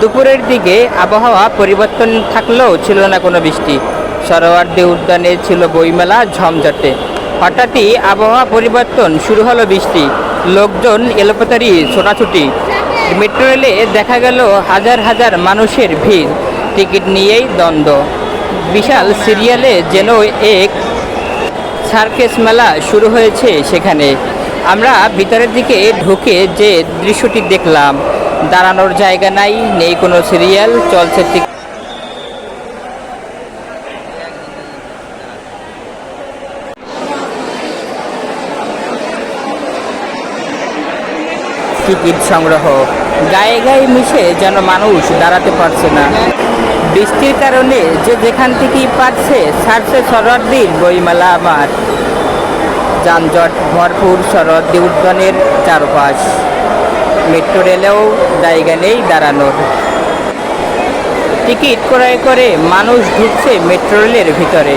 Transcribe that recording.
দুপুরের দিকে আবহাওয়া পরিবর্তন থাকলেও ছিল না কোনো বৃষ্টি। সরোয়ার্দী উদ্যানে ছিল বইমেলা ঝমঝটে। হঠাৎই আবহাওয়া পরিবর্তন শুরু হলো বৃষ্টি। লোকজন এলোপাতারি ছোটাছুটি। মেট্রো রেলে দেখা গেল হাজার হাজার মানুষের ভিড়। টিকিট নিয়েই দ্বন্দ্ব। বিশাল সিরিয়ালে যেন এক সার্কেস মেলা শুরু হয়েছে সেখানে। আমরা ভিতরের দিকে ঢুকে যে দৃশ্যটি দেখলাম। দাঁড়ানোর জায়গা নাই, নেই কোনো সিরিয়াল চলছে টিক- টিকিট সংগ্রহ। গায়ে গায়ে মিশে যেন মানুষ দাঁড়াতে পারছে না। বৃষ্টির কারণে যে যেখান থেকেই পারছে, ছাড়ছে শরৎদির বইমেলা আমার। যানজট ভরপুর শরৎদি উদ্যানের চারপাশ। মেট্রো রেলেও জায়গা নেই দাঁড়ানোর। টিকিট ক্রয় করে মানুষ ঢুকছে মেট্রো রেলের ভিতরে।